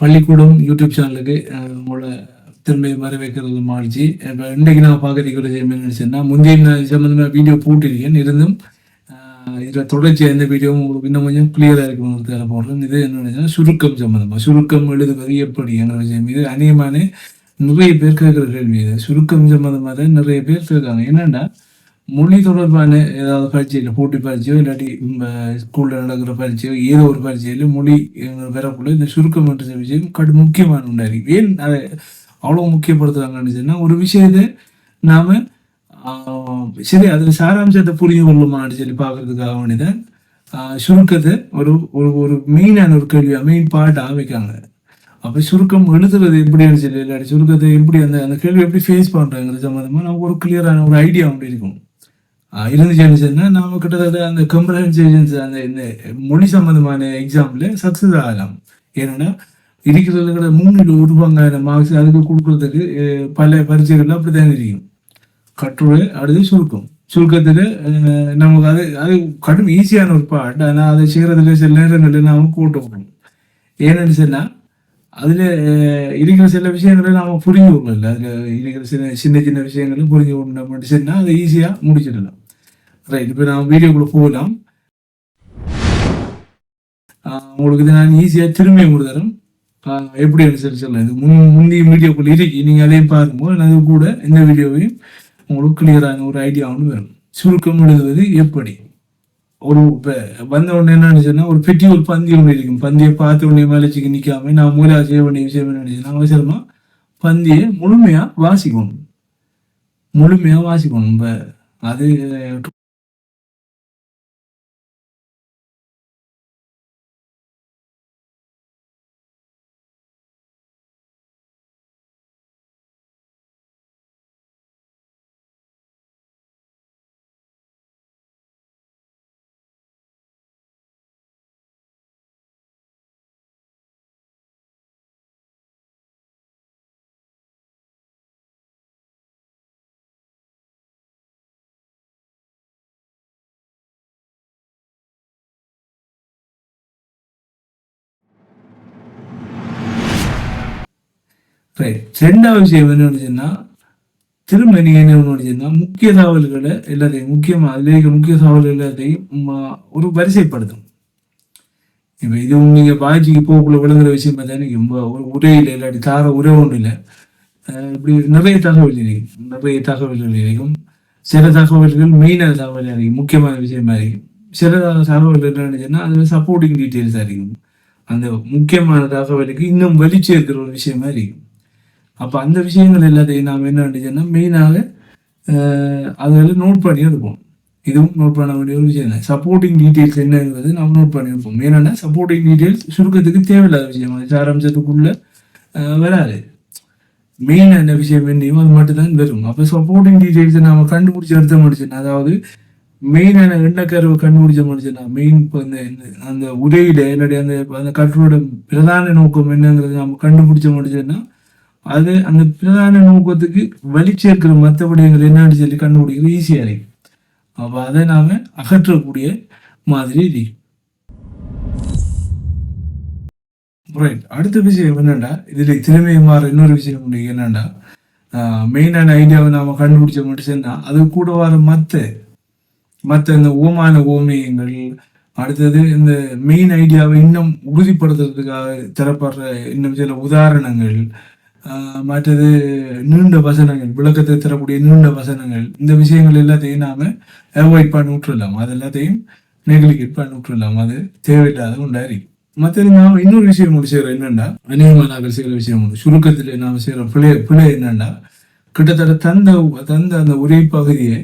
பள்ளிக்கூடம் யூடியூப் சேனலுக்கு உங்களோட உங்களை திரும்பி வரவேற்கிறது மாறிச்சு இப்போ இன்றைக்கு நான் பார்க்குறதுக்கு ஒரு விஷயம் என்னன்னு முந்தைய நான் சம்மந்தமாக வீடியோ போட்டிருக்கேன். இருந்தும் இதில் தொடர்ச்சியாக எந்த வீடியோவும் உங்களுக்கு இன்னும் கொஞ்சம் கிளியராக இருக்கணுங்கிறதுக்காக போடுறேன். இது என்னன்னு சுருக்கம் சம்மந்தமாக சுருக்கம் எழுதுவது எப்படிங்கிற விஷயம். இது அநேகமான நிறைய பேர் கேட்குற கேள்வி இது. சுருக்கம் சம்மந்தமாக நிறைய பேர் கேட்காங்க என்னன்னா மொழி தொடர்பான ஏதாவது பரீட்சையில் போட்டி பரீட்சையோ இல்லாட்டி ஸ்கூலில் நடக்கிற பரீட்சையோ ஏதோ ஒரு பரீட்சையில் மொழி வரக்குள்ள இந்த சுருக்கம் என்ற விஷயம் கடு முக்கியமான ஒன்றா ஏன் அதை அவ்வளோ முக்கியப்படுத்துறாங்கன்னு சொன்னால் ஒரு விஷயத்தை நாம் சரி அதில் சாராம்சத்தை புரிஞ்சு கொள்ளுமான்னு சொல்லி பார்க்கறதுக்காக வேண்டிதான் ஆஹ், சுருக்கத்தை ஒரு ஒரு ஒரு மெயினான ஒரு கேள்வியாக மெயின் பாட்டாக வைக்காங்க அப்போ சுருக்கம் எழுதுறது எப்படின்னு சொல்லி இல்லாட்டி சுருக்கத்தை எப்படி அந்த அந்த கேள்வி எப்படி ஃபேஸ் பண்ணுறாங்கிறது சம்மந்தமாக நமக்கு ஒரு கிளியரான ஒரு ஐடியா அப்படி இருக்கும். ஆஹ் இருந்துச்சுன்னு நாம கிட்டத்தட்ட அந்த கம்ப்ரஹென்சேஷன்ஸ் அந்த இந்த மொழி சம்பந்தமான எக்ஸாம்ல சக்சஸ் ஆகலாம். ஏன்னா இருக்கிறதுல மூணில் ஒரு பங்காயிரம் மார்க்ஸ் அதுக்கு கொடுக்கறதுக்கு அஹ், பல பரீட்சைகள் அப்படித்தான் தெரியும். கட்டுரை அடுத்து சுருக்கம். சுருக்கத்தில் நமக்கு அது அது கடும் ஈஸியான ஒரு பாட் ஆனால் அதை செய்கிறதுல சில நேரங்களில் நாம் கூட்ட விடணும் ஏன்னு சொன்னால் அதில் இருக்கிற சில விஷயங்களை நாம் புரிஞ்சு கொள்ளல அதில் இருக்கிற சின்ன சின்ன சின்ன விஷயங்களை புரிஞ்சு கொண்டோம்னு சொன்னால் அதை ஈஸியாக முடிச்சிடலாம். ரைட் இப்போ நான் வீடியோக்குள்ளே போகலாம் ஆஹ் உங்களுக்கு இது நான் ஈஸியாக திரும்பி கொடுத்துறேன் எப்படி சொல்லி சொல்லலாம் இது முன் முந்தைய வீடியோக்குள்ளே இருக்கு நீங்கள் அதையும் பார்க்கும்போது அது கூட இந்த வீடியோவையும் உங்களுக்கு கிளியரான ஒரு ஐடியா ஒன்று வேணும் சுருக்கம் எழுதுவது எப்படி ஒரு இப்போ வந்த உடனே என்ன சொன்னா ஒரு பெட்டி ஒரு பந்தி ஒன்று இருக்கும் பந்தியை பார்த்த உடனே மேலச்சுக்கு நிற்காம நான் மூலா செய்ய வேண்டிய விஷயம் என்ன நினைச்சேன் அவசரமா பந்தியை முழுமையாக வாசிக்கணும் முழுமையாக வாசிக்கணும் இப்போ அது ரைட் ரெண்டாவது விஷயம் என்ன நினைச்சுன்னா திரும்ப நீங்க என்ன நினைச்சுன்னா முக்கிய தகவல்களை எல்லாத்தையும் முக்கியமா அதுல இருக்க முக்கிய தகவல்கள் எல்லாத்தையும் ஒரு வரிசைப்படுத்தும் இப்போ இது நீங்க பாய்ச்சிக்கு போக்குள்ள விழுங்குற விஷயம் பார்த்தீங்கன்னா நீங்க ரொம்ப ஒரு உரையில இல்லாட்டி தார உரை ஒன்றும் இல்லை. இப்படி நிறைய தகவல் இருக்கும் நிறைய தகவல்கள் இருக்கும் சில தகவல்கள் மெயினாக தகவல் இருக்கும் முக்கியமான விஷயமா இருக்கும் சில தகவல் என்னன்னு அதில் சப்போர்ட்டிங் டீட்டெயில்ஸாக இருக்கும் அந்த முக்கியமான தகவலுக்கு இன்னும் வலிச்சு இருக்கிற ஒரு விஷயமா இருக்கும் அப்போ அந்த விஷயங்கள் எல்லாத்தையும் நாம் என்ன வேண்டியதுன்னா மெயினாக அதில் நோட் பண்ணி இருப்போம் இதுவும் நோட் பண்ண வேண்டிய ஒரு விஷயம் தான் சப்போர்ட்டிங் டீட்டெயில்ஸ் என்னங்கிறது நாம் நோட் பண்ணியிருப்போம் ஏன்னா சப்போர்ட்டிங் டீட்டெயில்ஸ் சுருக்கத்துக்கு தேவையில்லாத விஷயம். அது சாராம்சத்துக்குள்ள அஹ், வராது. மெயின் என்ன விஷயம் என்னையும் அது மட்டும்தான் வரும். அப்போ சப்போர்ட்டிங் டீட்டெயில்ஸை நாம கண்டுபிடிச்சி எடுத்த முடிச்சுன்னா அதாவது மெயினான எண்ணக்கருவை கண்டுபிடிச்ச முடிச்சுன்னா மெயின் இப்போ இந்த அந்த உரையில இல்லாட்டி அந்த அந்த கற்றோட பிரதான நோக்கம் என்னங்கிறது நம்ம கண்டுபிடிச்ச முடிச்சுன்னா அது அந்த பிரதான நோக்கத்துக்கு வலி சேர்க்கிற மற்ற விடயங்கள் என்னன்னு சொல்லி கண்டுபிடிக்கிறது ஈஸியாக இருக்கு. அப்போ அதை நாம அகற்றக்கூடிய மாதிரி இருக்கு. ரைட் அடுத்த விஷயம் என்னன்னா இதில் திறமை மாற இன்னொரு விஷயம் உண்டு மெயினான ஐடியாவை நாம கண்டுபிடிச்ச மட்டும்னா அது கூட வர மத்த மற்ற இந்த ஓமான ஓமியங்கள் அடுத்தது இந்த மெயின் ஐடியாவை இன்னும் உறுதிப்படுத்துறதுக்காக தரப்படுற இன்னும் சில உதாரணங்கள் மற்றது நீண்ட வசனங்கள் விளக்கத்தை தரக்கூடிய நீண்ட வசனங்கள். இந்த விஷயங்கள் எல்லாத்தையும் நாம அவாய்ட் பண்ணி விட்டுறலாம். அது எல்லாத்தையும் நெக்லிகேட் பண்ணி விட்டுறலாம். அது தேவையில்லாத உண்டாரி மற்றது நாம இன்னொரு விஷயம் ஒன்று செய்கிறோம் என்னென்னா அநேகமாக நாங்கள் செய்கிற விஷயம் ஒன்று. சுருக்கத்தில் நாம் செய்கிற பிழை பிழை என்னென்னா கிட்டத்தட்ட தந்த தந்த அந்த உரை பகுதியை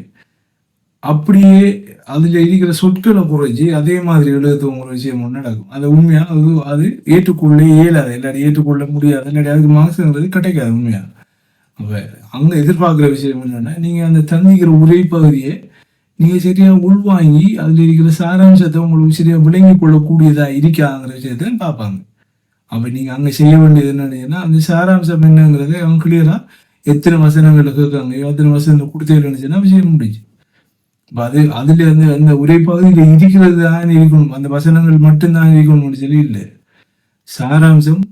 அப்படியே அதுல இருக்கிற சொற்களை குறைச்சி அதே மாதிரி எழுதுற விஷயம் ஒன்று நடக்கும் அது உண்மையா அது அது ஏற்றுக்கொள்ள இயலாது. எல்லாரும் ஏற்றுக்கொள்ள முடியாது. இல்லாட்டி அதுக்கு மாசுங்கிறது கிடைக்காது உண்மையா அப்ப அங்கே எதிர்பார்க்கிற விஷயம் என்னென்னா நீங்க அந்த தந்திக்கிற உரை பகுதியை நீங்க சரியா உள்வாங்கி அதுல இருக்கிற சாராம்சத்தை உங்களுக்கு சரியா விளங்கி கொள்ளக்கூடியதா இருக்காங்கிற விஷயத்த பார்ப்பாங்க. அப்போ நீங்க அங்க செய்ய வேண்டியது என்னன்னா அந்த சாராம்சம் என்னங்கிறத அவங்க கிளியராக எத்தனை வசனங்களை கேட்காங்க எத்தனை வசனம் கொடுத்தேன்னு விஷயம் முடிஞ்சு. அது அதுல அந்த அந்த ஒரே பகுதியில் இருக்கிறது தான் இருக்கணும். அந்த வசனங்கள் மட்டும்தான் இருக்கணும்னு சொல்லி இல்லை. சாராம்சம்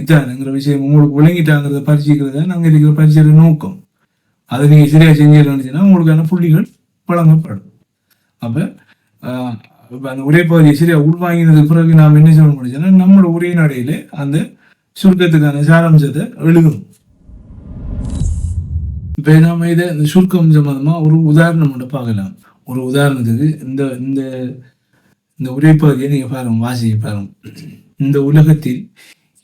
இதானுங்கிற விஷயம் உங்களுக்கு விளங்கிட்டாங்கிறத பரிசிக்கிறது நாங்கள் இருக்கிற பரிசையோட நோக்கம். அதை நீங்கள் சரியாக செஞ்சீங்கன்னு உங்களுக்கான புள்ளிகள் வழங்கப்படும். அப்போ இப்போ அந்த பகுதியை சரியாக உள்வாங்கினதுக்கு பிறகு நாம் என்ன சொல்ல முடியும்னா நம்மளோட உரையினடையில அந்த சுருக்கத்துக்கான சாராம்சத்தை எழுதணும். இப்போ நாம இதை இந்த சுருக்கம் சம்பந்தமா ஒரு உதாரணம் மட்டும் பார்க்கலாம். ஒரு உதாரணத்துக்கு இந்த இந்த இந்த உரைப்பகுதியை நீங்கள் பாருங்க வாசிக்க பாருங்க. இந்த உலகத்தில்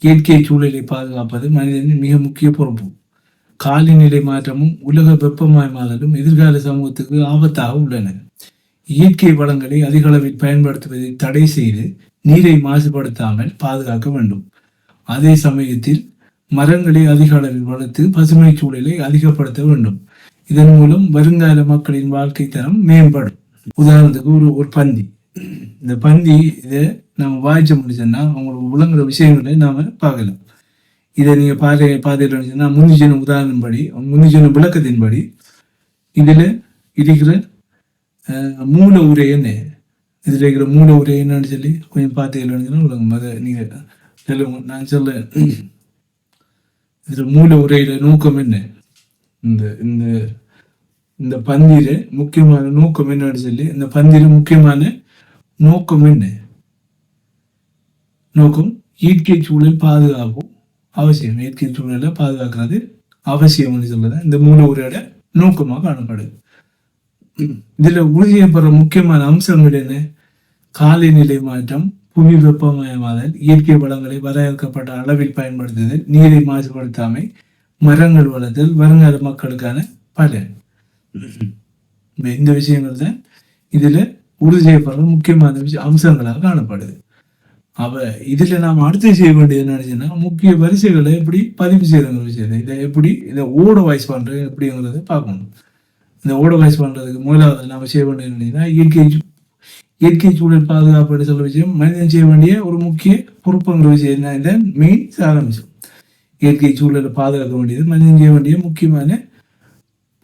இயற்கை சூழலை பாதுகாப்பது மனிதனின் மிக முக்கிய பொறுப்பு. காலநிலை மாற்றமும் உலக வெப்பமயமாதலும் எதிர்கால சமூகத்துக்கு ஆபத்தாக உள்ளன. இயற்கை வளங்களை அதிக அளவில் பயன்படுத்துவதை தடை செய்து நீரை மாசுபடுத்தாமல் பாதுகாக்க வேண்டும். அதே சமயத்தில் மரங்களை அதிக அளவில் வளர்த்து பசுமை சூழலை அதிகப்படுத்த வேண்டும். இதன் மூலம் வருங்கால மக்களின் வாழ்க்கை தரம் மேம்படும். உதாரணத்துக்கு ஒரு ஒரு பந்தி. இந்த பந்தி இதை நம்ம வாய்ச்ச முடிச்சோம்னா அவங்களுக்கு விளங்குற விஷயங்களை நாம பார்க்கலாம். இதை நீங்க பாதை பாதையில் வந்துச்சுன்னா முந்தி சொன்ன உதாரணம் படி முந்தி சொன்ன விளக்கத்தின்படி இதுல இருக்கிற மூல உரை என்ன? இதுல இருக்கிற மூல உரை என்னன்னு சொல்லி கொஞ்சம் பார்த்தீங்கன்னு விளங்கும் அதை நீங்க சொல்லுங்க. நான் சொல்ல இதுல மூல உரையில நோக்கம் என்ன? இந்த இந்த இந்த பந்திர முக்கியமான நோக்கம் என்னன்னு சொல்லி இந்த பந்திர முக்கியமான நோக்கம் என்ன? நோக்கம் இயற்கை சூழல் பாதுகாப்பும் அவசியம். இயற்கை சூழலை பாதுகாக்கிறது அவசியம்னு சொல்லதான் இந்த மூல உரையோட நோக்கமாக காணப்படுது. இதில் உறுதி செய்யப்படுற முக்கியமான அம்சங்கள் என்ன? காலநிலை மாற்றம் புவி வெப்பமயமாதல் இயற்கை வளங்களை வரையறுக்கப்பட்ட அளவில் பயன்படுத்துதல் நீரை மாசுபடுத்தாமை மரங்கள் வளர்த்தல் வருங்கால மக்களுக்கான பலன். இந்த விஷயங்கள் தான் இதில் உறுதி செய்யப்படுற முக்கியமான விஷயம் அம்சங்களாக காணப்படுது. அவ இதில் நாம் அடுத்து செய்ய வேண்டியது என்ன நினைச்சுன்னா முக்கிய வரிசைகளை எப்படி பதிவு செய்யறங்கிற விஷயத்தை இதை எப்படி இதை ஓட வாய்ஸ் பண்ணுறது எப்படிங்கிறத பார்க்கணும். இந்த ஓட வாய்ஸ் பண்ணுறதுக்கு முதலாவது நாம் செய்ய வேண்டியது என்னன்னா இயற்கை இயற்கை சூழல் பாதுகாப்புன்னு சொல்ற விஷயம் மனிதன் செய்ய வேண்டிய ஒரு முக்கிய பொறுப்புங்கிற விஷயம் என்ன? இந்த மெயின் சாராம்சம் இயற்கை சூழலை பாதுகாக்க வேண்டியது மனிதன் செய்ய வேண்டிய முக்கியமான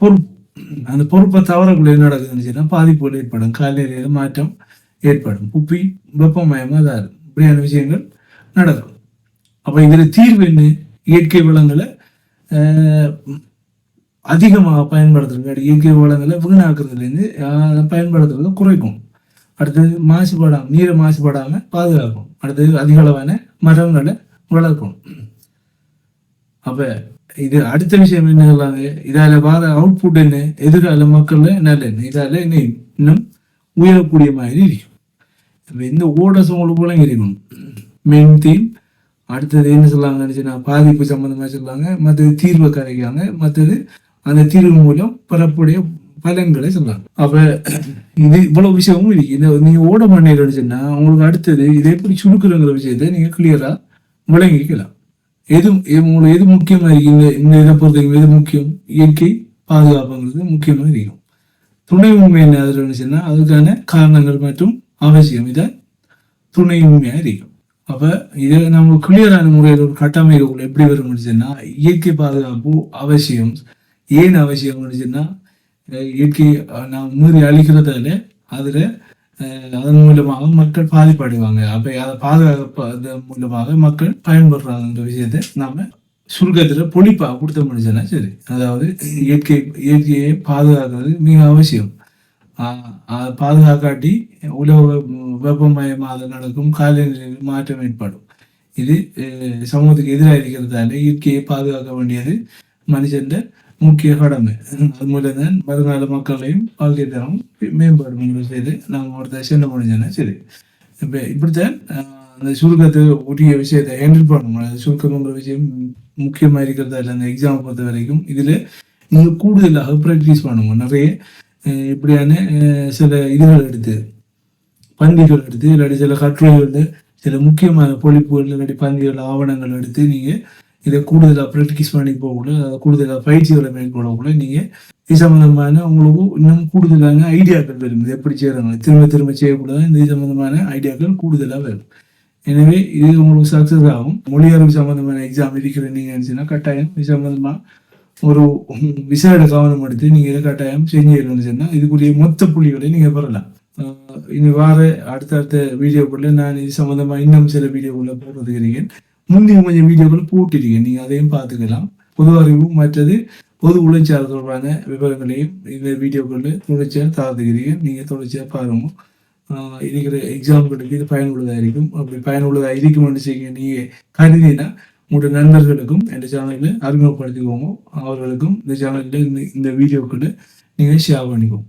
பொறுப்பு. அந்த பொறுப்பை தவறக்குள்ள என்ன நடக்குதுன்னு சொன்னா பாதிப்புகள் ஏற்படும் காலநிலையில மாற்றம் ஏற்படும் புப்பி வெப்பமயமா தான் இருக்கும் இப்படியான விஷயங்கள் நடக்கும். அப்ப இதில் தீர்வு என்ன? இயற்கை வளங்களை அதிகமாக பயன்படுத்துறது இயற்கை வளங்களை வீணாக்குறதுலேருந்து பயன்படுத்துறதை குறைக்கும். அடுத்தது மாசுபடாம நீரை மாசுபடாம பாதுகாக்கும் அடுத்தது அதிக அளவான மரங்களை வளர்க்கும் அப்ப இது அடுத்த விஷயம் என்ன சொல்லாங்க இதால வர அவுட்புட் என்ன? எதிர்கால மக்கள் நல்ல இதால என்ன? இன்னும் உயரக்கூடிய மாதிரி இருக்கும். இப்போ இந்த ஓடஸ் உங்களுக்கு போல இருக்கும் மெயின் தீம் அடுத்தது என்ன சொல்லாங்கன்னு சொன்னா பாதிப்பு சம்மந்தமாக சொல்லுவாங்க மற்றது தீர்வை கரைக்காங்க. மற்றது அந்த தீர்வு மூலம் பெறக்கூடிய பலன்களை சொன்னாங்க அப்ப இது இவ்வளவு விஷயமும் இருக்கு. இந்த நீங்க ஓட பண்ணிடுன்னு சொன்னா உங்களுக்கு அடுத்தது இதை எப்படி சுருக்குறங்கிற விஷயத்த நீங்க கிளியரா விளங்கிக்கலாம். எது உங்களுக்கு எது முக்கியமா இருக்கு? இந்த இந்த இதை பொறுத்தவரைக்கும் எது முக்கியம்? இயற்கை பாதுகாப்புங்கிறது முக்கியமா இருக்கும் துணை உண்மை என்ன அதில் இருந்துச்சுன்னா அதுக்கான காரணங்கள் மற்றும் அவசியம். இதை துணை உண்மையா இருக்கும் அப்ப இதை நம்ம கிளியரான முறையில் ஒரு கட்டமைப்புக்குள்ள எப்படி வரும் இயற்கை பாதுகாப்பு அவசியம். ஏன் அவசியம் சொன்னா இயற்கை நான் நாம் மீறி அழிக்கிறதால அதுல அஹ், அதன் மூலமாக மக்கள் பாதிப்படைவாங்க. அப்போ அதை பாதுகாப்பு மூலமாக மக்கள் பயன்படுறாங்கன்ற விஷயத்தை நாம் சுருக்கத்தில் பொழிப்பா கொடுத்த முடிஞ்சனா சரி. அதாவது இயற்கை இயற்கையை பாதுகாக்கிறது மிக அவசியம். ஆஹ் பாதுகாக்காட்டி உலக வெ- வெப்பமயமாதல் நடக்கும் காலநிலை மாற்றம் ஏற்படும். இது சமூகத்துக்கு எதிராக இருக்கிறதால இயற்கையை பாதுகாக்க வேண்டியது மனுஷன் முக்கிய கடமை. அது மூலம் தான் பதினாலு மக்களையும் வாழ்க்கை தரம். மேம்படும் செய்து நாங்கள் ஒருத்தர் செல்ல முடிஞ்சோன்னா சரி. இப்போ இப்படித்தான் அந்த சுருக்கத்தை உரிய விஷயத்தை ஹேண்டில் பண்ண முடியாது சுருக்கம்ங்கிற விஷயம் முக்கியமாக இருக்கிறதால அந்த எக்ஸாம் பொறுத்த வரைக்கும் இதில் நீங்கள் கூடுதலாக ப்ராக்டிஸ் பண்ணுங்க. நிறைய இப்படியான சில இதுகள் எடுத்து பந்திகள் எடுத்து இல்லாட்டி சில கட்டுரைகள் சில முக்கியமான பொழிப்புகள் இல்லாட்டி பந்திகள் ஆவணங்கள் எடுத்து நீங்கள் இதை கூடுதலாக ப்ராக்டிஸ் பண்ணி போகக்குள்ள கூடுதலாக பயிற்சிகளை மேற்கொள்ளக்குள்ள நீங்கள் இது சம்மந்தமான உங்களுக்கு இன்னும் கூடுதலான ஐடியாக்கள் வரும் இது எப்படி செய்கிறாங்க திரும்ப திரும்ப செய்யக்கூடாது. இந்த இது சம்பந்தமான ஐடியாக்கள் கூடுதலாக வரும் எனவே இது உங்களுக்கு சக்ஸஸ் ஆகும். மொழியறிவு சம்மந்தமான எக்ஸாம் இருக்கிற நீங்க நினைச்சுன்னா கட்டாயம். இது சம்மந்தமாக ஒரு விசேட கவனம் எடுத்து நீங்க இதை கட்டாயம் செஞ்சு சொன்னா இதுக்குரிய மொத்த புள்ளிகளை நீங்க பெறலாம். ஆஹ் இனி வார அடுத்தடுத்த வீடியோக்குள்ள நான் இது சம்மந்தமாக இன்னும் சில வீடியோக்குள்ள போடுறதுக்கு இருக்கேன் முந்தைய கொஞ்சம் வீடியோக்கள் போட்டிருக்கேன். நீங்கள் அதையும் பார்த்துக்கலாம். பொது அறிவு மற்றது பொது உழைச்சார் தொடர்பான விவரங்களையும் இந்த வீடியோக்களில் தொடர்ச்சியாக தாழ்த்துக்கிறீர்கள் நீங்கள் தொடர்ச்சியாக பாருங்கள் இருக்கிற எக்ஸாம்களுக்கு இது பயனுள்ளதாக இருக்கும். அப்படி பயனுள்ளதாக இருக்கும்னு செய்ய நீங்கள் கருதினா உங்களுடைய நண்பர்களுக்கும் இந்த சேனலில் அறிமுகப்படுத்திக்கோங்க. அவர்களுக்கும் இந்த சேனலில் இந்த இந்த வீடியோக்களை நீங்கள் ஷேர் பண்ணிக்கோங்க.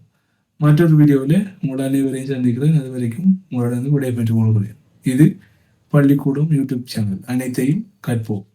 மற்றொரு வீடியோவில் உங்கள் அனைவரையும் சந்திக்கிறேன். அது வரைக்கும் உங்களோட வந்து விடைபெற்றுக் கொள்கிறேன். இது பள்ளிக்கூடம் யூடியூப் சேனல் அனைத்தையும் கற்போம்.